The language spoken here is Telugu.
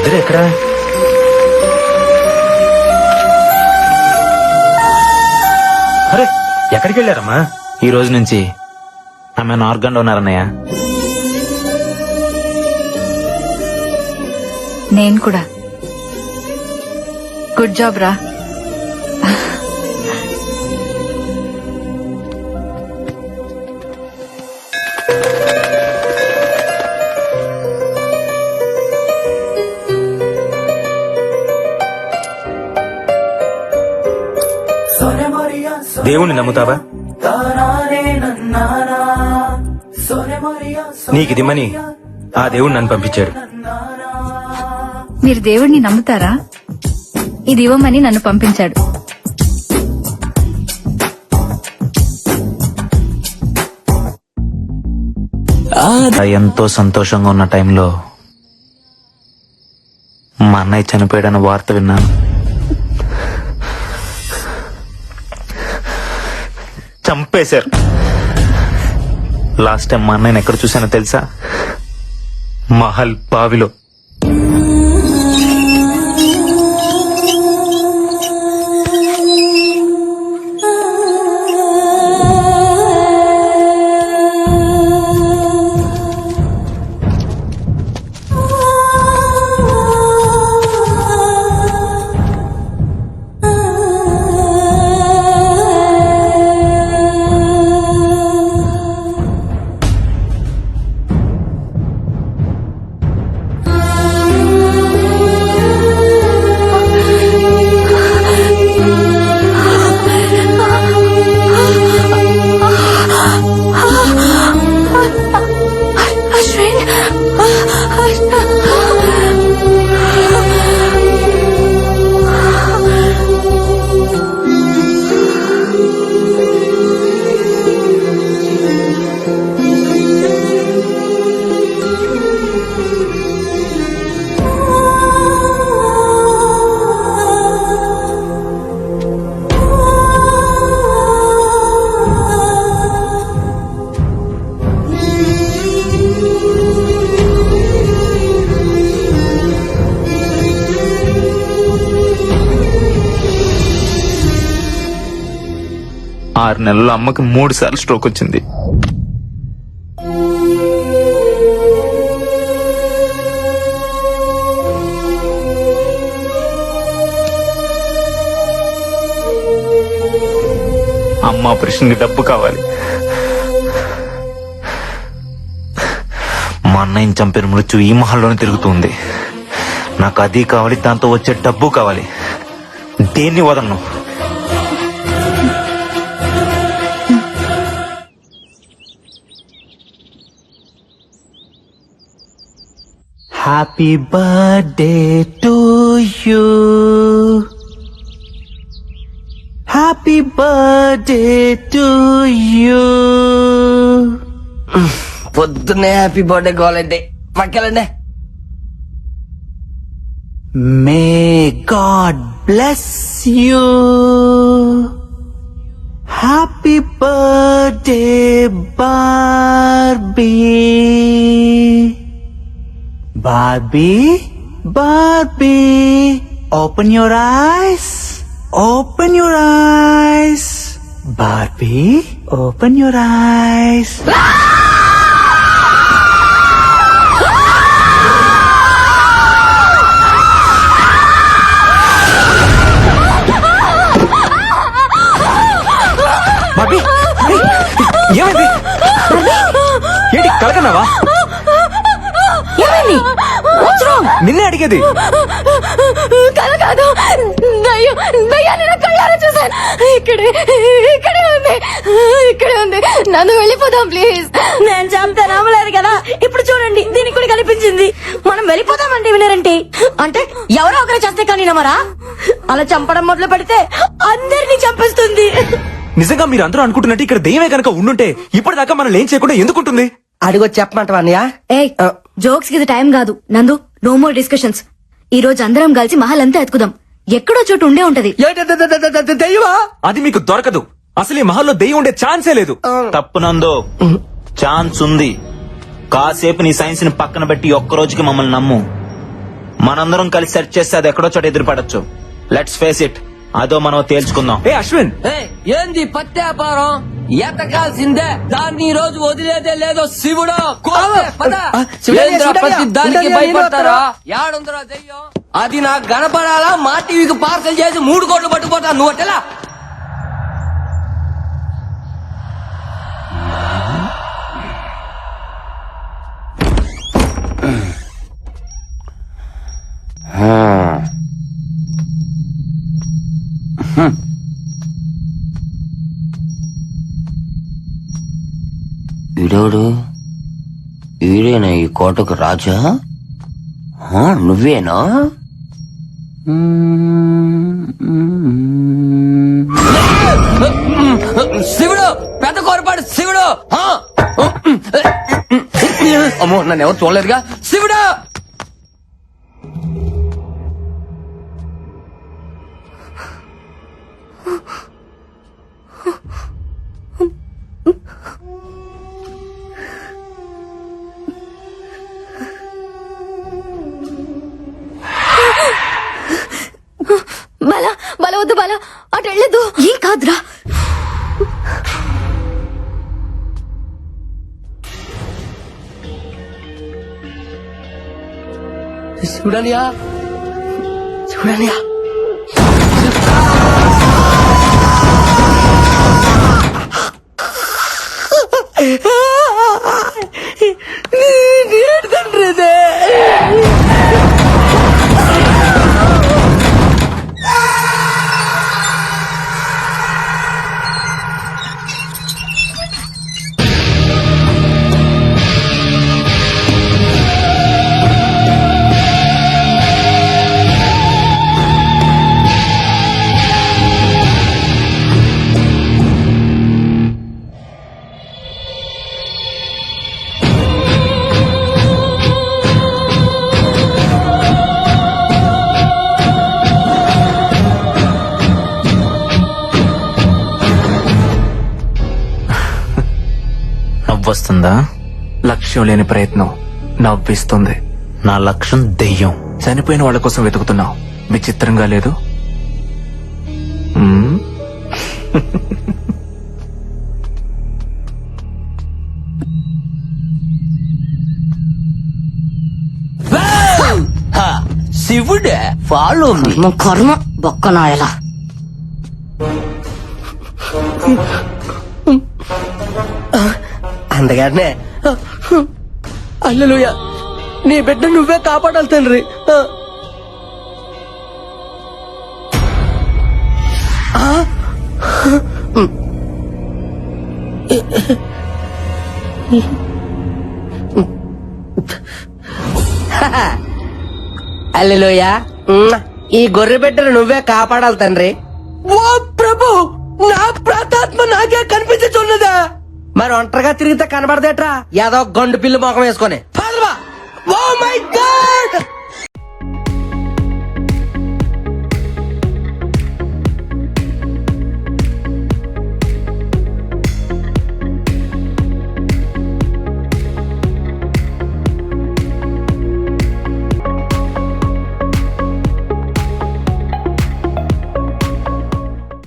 వీళ్ళిద్దరు ఎక్కడా? అరే ఎక్కడికి వెళ్ళారమ్మా? ఈ రోజు నుంచి ఆమె ఆర్గన్ ఉన్నారన్నయ్య. నేను కూడా. గుడ్ జాబ్ రా. దేవుణ్ణి నమ్ముతావా? నీకు ఇదిమ్మని ఆ దేవుడు నన్ను పంపించాడు. మీరు దేవుడిని నమ్ముతారా? ఇది ఇవ్వమని నన్ను పంపించాడు. ఎంతో సంతోషంగా ఉన్న టైంలో మా అన్నయ్య చనిపోయాడన్న వార్త విన్నాను. చంపేశారు. లాస్ట్ టైం మా అన్నయ్యని ఎక్కడ చూసానో తెలుసా? మహల్ బావిలో. ఆరు నెలల్లో అమ్మకి మూడు సార్లు స్ట్రోక్ వచ్చింది. అమ్మ ఆపరేషన్కి డబ్బు కావాలి. మా అన్నయ్యని చంపిన మృత్యు ఈ మహల్లోనే తిరుగుతుంది. నాకు అది కావాలి దాంతో వచ్చే డబ్బు కావాలి. దేన్ని వదలను? Happy birthday to you happy birthday to you పొద్దున్నే హ్యాపీ బర్త్డే కావాలంటే పక్కెళ్ళండి. May God bless you happy birthday Barbie Barbie Barbie open your eyes open your eyes Barbie open your eyes Bobby ఏమైంది? ఏంటి కలకన్నావా నిన్నే అడిగేది. కల కాదు. దయ్యం దయ్యాన్ని నా కళ్ళారా చూసాను ఇక్కడే ఇక్కడే ఉంది. ఇక్కడే ఉంది. నన్ను వెళ్ళిపోదాం ప్లీజ్ నేను చెప్తే నమ్మలేదు కదా. ఇప్పుడు చూడండి దీనికి కూడా కనిపించింది. మనం వెళ్ళిపోదామంటే వినరంటే. అంటే ఎవరో ఒకరు చేస్తే కానీ నమ్మరా? అలా చంపడం మొదలు పెడితే అందరినీ చంపేస్తుంది. నిజంగా మీరు అందరూ అనుకుంటున్నట్టు ఇక్కడ దెయ్యమే కనుక ఉండుంటే ఇప్పటిదాకా మనం ఏం చేయకుండా ఎందుకుంటుంది? అడిగొచ్చి చెప్పమంటావా అన్నయ్య? ఏ జోక్స్కి ఇది టైం కాదు. నందు నో మోర్ డిస్కషన్స్ ఈ రోజు అందరం కలిసి మహల్ అంతా ఎత్తుకుదాం. ఎక్కడో చోటు ఉండే ఉంటది. దెయ్యమా? అది మీకు దొరకదు. అసలు ఈ మహల్లో దెయ్యం ఉండే ఛాన్సే లేదు. తప్పునందో ఛాన్స్ ఉంది. కాసేపు నీ సైన్స్ని పక్కన పెట్టి ఒక్క రోజుకి మమ్మల్ని నమ్ము. మనందరం కలిసి సెర్చ్ చేస్తే అది ఎక్కడో చోట ఎదురు పడచ్చు లెట్స్ ఫేస్ ఇట్ అదో మనం తేల్చుకుందాం. ఏ అశ్విన్. ఏంది పత్యాపారం? ఎతకాల్సిందే దాన్ని ఈ రోజు వదిలేదే లేదో శివుడు ప్రతి దానికి భయపడతారా? నేను యాడుందిరా దెయ్యం? అది నాకు కనపడాలా? మా టీవీకి పార్సల్ చేసి మూడు కోట్లు పట్టుకుపోతా నువ్వు అట్టెలా వీడోడు వీడేనా ఈ కోటకు రాజా? నువ్వేనా? శివుడు! పెద్ద కోరపాడు శివుడు! అమ్మో నన్ను ఎవరు చూడలేదుగా? శివుడు! వద్దు బల అటు వెళ్ళదు ఏం కాదురా. శివుడనియా శివుడనియా నవ్వొస్తుందా లక్ష్యం లేని ప్రయత్నం నవ్విస్తుంది. నా లక్ష్యం దెయ్యం. చనిపోయిన వాళ్ళ కోసం వెతుకుతున్నావు. విచిత్రంగా లేదు? శివుడే ఫాలో మీ కర్మ కర్మ బొక్కనాయలా అందగానే అల్లెలుయ నీ బిడ్డ నువ్వే కాపాడాలి తండ్రి? అల్లెలుయ ఈ గొర్రె బిడ్డను నువ్వే కాపాడాలి తండ్రి. ఓ ప్రభు నా ప్రాతాత్మ నాకే కనిపించుచున్నదా? మరి ఒంటరిగా తిరిగితే కనబడదేట్రా? ఏదో గండు పిల్లి మొఖం వేసుకొని. Oh my oh